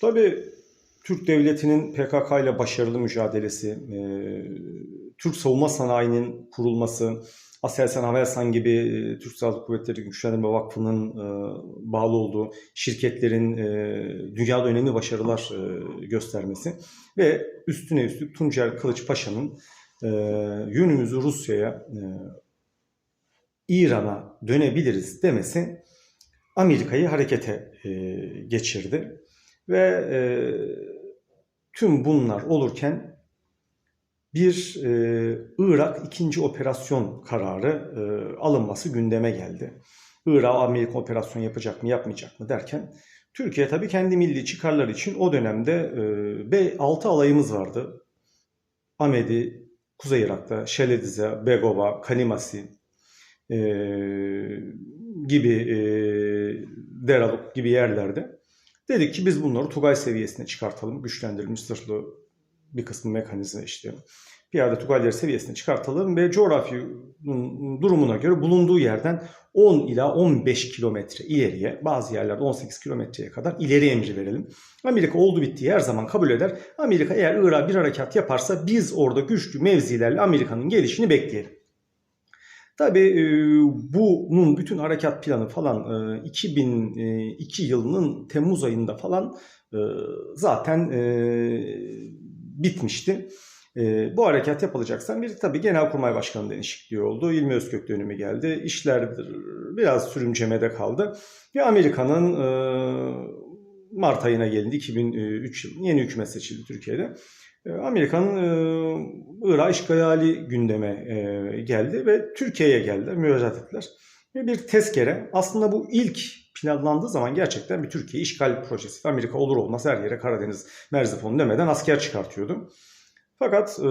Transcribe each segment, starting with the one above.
Tabii Türk devletinin PKK ile başarılı mücadelesi, e, Türk savunma sanayinin kurulması, Aselsan Havelsan gibi e, Türk Silahlı Kuvvetleri Güçlendirme Vakfı'nın e, bağlı olduğu şirketlerin e, dünyada önemli başarılar e, göstermesi ve üstüne üstlük Tuncer Kılıç Paşa'nın e, yönümüzü Rusya'ya, e, İran'a dönebiliriz demesi Amerika'yı harekete e, geçirdi. Ve e, tüm bunlar olurken bir e, Irak ikinci operasyon kararı e, alınması gündeme geldi. Irak Amerika operasyon yapacak mı yapmayacak mı derken Türkiye tabii kendi milli çıkarları için o dönemde e, 6 alayımız vardı. Amedi, Kuzey Irak'ta, Şeledize, Begova, Kalimasi e, gibi e, Deraluk gibi yerlerde dedik ki biz bunları Tugay seviyesine çıkartalım. Güçlendirilmiş zırhlı bir kısmı mekanizma işte piyade Tugayları seviyesine çıkartalım ve coğrafi durumuna göre bulunduğu yerden 10 ila 15 kilometre ileriye bazı yerlerde 18 kilometreye kadar ileri emri verelim. Amerika oldu bittiği her zaman kabul eder. Amerika eğer Irak'a bir harekat yaparsa biz orada güçlü mevzilerle Amerika'nın gelişini bekleyelim. Tabii e, bunun bütün harekat planı falan e, 2002 yılının Temmuz ayında falan e, zaten e, bitmişti. E, bu harekat yapılacaksa bir tabii Genelkurmay Başkanı değişikliği oldu. İlmi Özkök dönemi geldi. İşler biraz sürümcemede kaldı. Ve Amerika'nın e, Mart ayına gelindi 2003 yıl yeni hükümet seçildi Türkiye'de. E, Amerika'nın e, Irak işgali gündeme e, geldi ve Türkiye'ye geldi, müracaat ettiler. Ve bir tezkere aslında bu ilk planlandığı zaman gerçekten bir Türkiye işgal projesi. Amerika olur olmaz her yere Karadeniz, Merzifon demeden asker çıkartıyordu. Fakat e,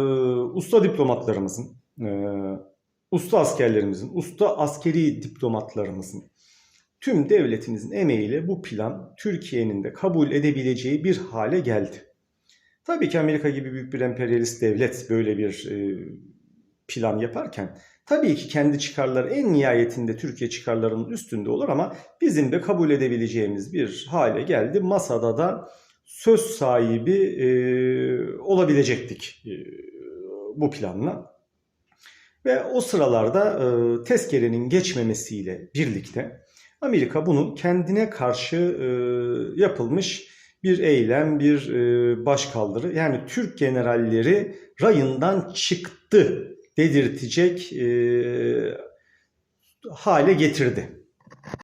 usta diplomatlarımızın, e, usta askerlerimizin, usta askeri diplomatlarımızın tüm devletimizin emeğiyle bu plan Türkiye'nin de kabul edebileceği bir hale geldi. Tabii ki Amerika gibi büyük bir emperyalist devlet böyle bir e, plan yaparken tabii ki kendi çıkarları en nihayetinde Türkiye çıkarlarının üstünde olur ama bizim de kabul edebileceğimiz bir hale geldi. Masada da söz sahibi e, olabilecektik e, bu planla. Ve o sıralarda e, tezkerenin geçmemesiyle birlikte Amerika bunu kendine karşı e, yapılmış bir eylem, bir e, başkaldırı yani Türk generalleri rayından çıktı dedirtecek e, hale getirdi.